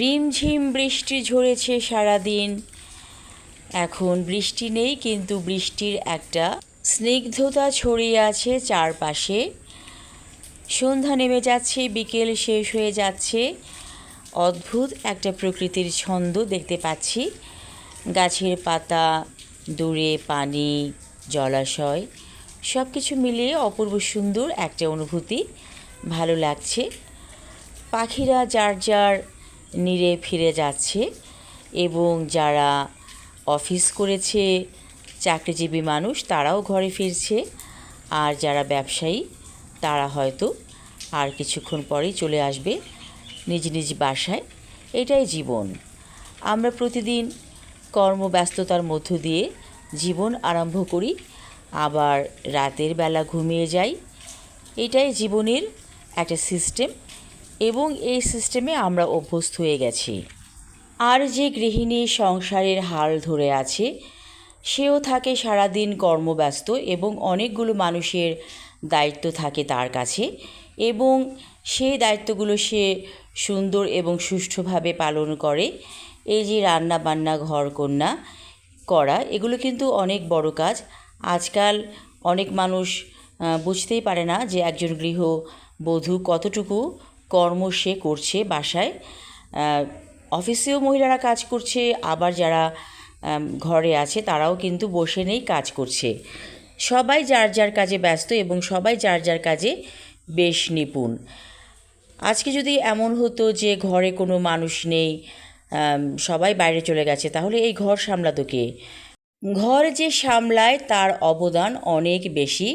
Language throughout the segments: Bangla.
রিমঝিম বৃষ্টি ঝরেছে সারাদিন। এখন বৃষ্টি নেই, কিন্তু বৃষ্টির একটা স্নিগ্ধতা ছড়িয়ে আছে চারপাশে। সন্ধ্যা নেমে যাচ্ছে, বিকেল শেষ হয়ে যাচ্ছে। অদ্ভুত একটা প্রকৃতির ছন্দ দেখতে পাচ্ছি। গাছের পাতা, দূরে পানি, জলাশয় সব কিছু মিলিয়ে অপূর্ব সুন্দর একটা অনুভূতি। ভালো লাগছে। পাখিরা যার যার নিরে ফিরে যাচ্ছে এবং যারা অফিস করেছে, চাকরিজীবী মানুষ, তারাও ঘরে ফিরছে। আর যারা ব্যবসায়ী, তারা হয়তো আর কিছুক্ষণ পরেই চলে আসবে নিজ নিজ বাসায়। এটাই জীবন। আমরা প্রতিদিন কর্মব্যস্ততার মধ্য দিয়ে জীবন আরম্ভ করি, আবার রাতের বেলা ঘুমিয়ে যাই। এটাই জীবনের একটা সিস্টেম এবং এই সিস্টেমে আমরা অভ্যস্ত হয়ে গেছি। আর যে গৃহিণী সংসারের হাল ধরে আছে, সেও থাকে সারাদিন কর্মব্যস্ত এবং অনেকগুলো মানুষের দায়িত্ব থাকে তার কাছে এবং সেই দায়িত্বগুলো সে সুন্দর এবং সুষ্ঠুভাবে পালন করে। এই যে রান্না বান্না ঘর কন্যা করা, এগুলো কিন্তু অনেক বড় কাজ। আজকাল অনেক মানুষ বুঝতেই পারে না যে একজন গৃহবধূ কতটুকু কর্ম সে করছে বাসায়। অফিসেও মহিলারা কাজ করছে, আবার যারা ঘরে আছে তারাও কিন্তু বসে নেই কাজ করছে। সবাই যার যার কাজে ব্যস্ত এবং সবাই যার যার কাজে বেশ নিপুণ। আজকে যদি এমন হতো যে ঘরে কোনো মানুষ নেই সবাই বাইরে চলে গেছে, তাহলে এই ঘর সামলাতো কে? ঘর যে সামলায় তার অবদান অনেক বেশি।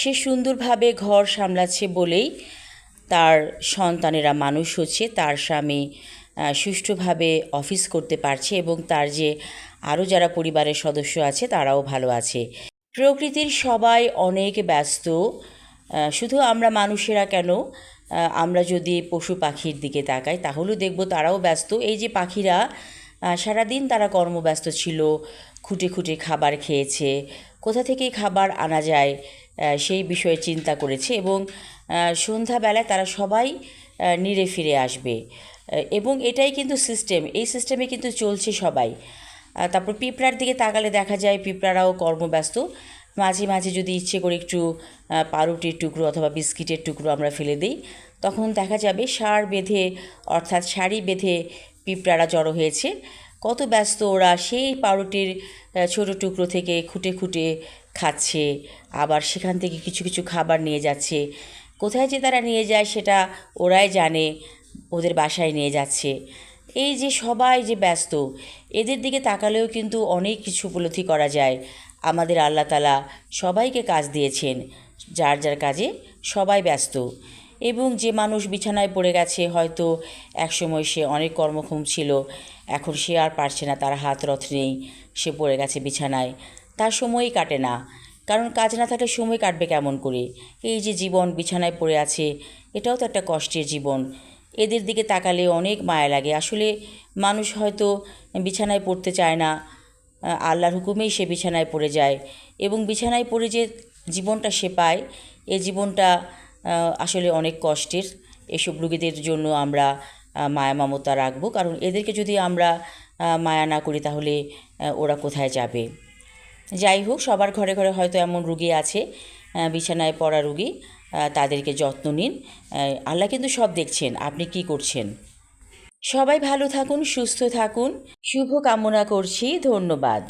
সে সুন্দরভাবে ঘর সামলাচ্ছে বলেই তার সন্তানেরা মানুষ হচ্ছে, তার স্বামী সুষ্ঠুভাবে অফিস করতে পারছে এবং তার যে আরও যারা পরিবারের সদস্য আছে, তারাও ভালো আছে। প্রকৃতির সবাই অনেক ব্যস্ত শুধু আমরা মানুষেরা কেন? আমরা যদি পশু পাখির দিকে তাকাই, তাহলেও দেখব তারাও ব্যস্ত। এই যে পাখিরা সারাদিন তারা কর্মব্যস্ত ছিল, খুঁটে খুঁটে খাবার খেয়েছে। কোথা থেকে খাবার আনা যায় সেই বিষয়ে চিন্তা করেছে এবং সন্ধ্যাবেলায় তারা সবাই নিরে ফিরে আসবে। এবং এটাই কিন্তু সিস্টেম এই সিস্টেমে কিন্তু চলছে সবাই। তারপর পিঁপড়ার দিকে তাকালে দেখা যায় পিঁপড়ারাও কর্মব্যস্ত। মাঝে মাঝে যদি ইচ্ছে করে একটু পাউরুটির টুকরো অথবা বিস্কিটের টুকরো আমরা ফেলে দিই, তখন দেখা যাবে সার বেঁধে, অর্থাৎ শাড়ি বেঁধে পিঁপড়ারা জড়ো হয়েছে। কত ব্যস্ত ওরা, সেই পাউরুটির ছোটো টুকরো থেকে খুঁটে খুঁটে খাচ্ছে। আবার সেখান থেকে কিছু কিছু খাবার নিয়ে যাচ্ছে। কোথায় যে তারা নিয়ে যায় সেটা ওরাই জানে, ওদের বাসায় নিয়ে যাচ্ছে। এই যে সবাই যে ব্যস্ত, এদের দিকে তাকালেও কিন্তু অনেক কিছু উপলব্ধি করা যায়। আমাদের আল্লাহ তালা সবাইকে কাজ দিয়েছেন, যার যার কাজে সবাই ব্যস্ত। এবং যে মানুষ বিছানায় পড়ে গেছে, হয়তো একসময় সে অনেক কর্মক্ষম ছিল। এখন সে আর পারছে না, তার হাত রথ নেই, সে পড়ে গেছে বিছানায়। তার সময়ই কাটে না। কারণ কাজ না থাকলে সময় কাটবে কেমন করে? এই যে জীবন বিছানায় পড়ে আছে, এটাও তো একটা কষ্টের জীবন। এদের দিকে তাকালে অনেক মায়া লাগে। আসলে মানুষ হয়তো বিছানায় পড়তে চায় না। আল্লাহর হুকুমেই সে বিছানায় পড়ে যায়। এবং বিছানায় পড়ে যে জীবনটা সে পায়, এ জীবনটা আসলে অনেক কষ্টের। এসব রুগীদের জন্য আমরা মায়া মমতা রাখব। কারণ এদেরকে যদি আমরা মায়া না করি তাহলে ওরা কোথায় যাবে? যাই হোক, সবার ঘরে ঘরে হয়তো এমন রুগী আছে বিছানায় পড়া রুগী তাদেরকে যত্ন নিন। আল্লাহ কিন্তু সব দেখছেন। আপনি কি করছেন? সবাই ভালো থাকুন, সুস্থ থাকুন। শুভ কামনা করছি। ধন্যবাদ।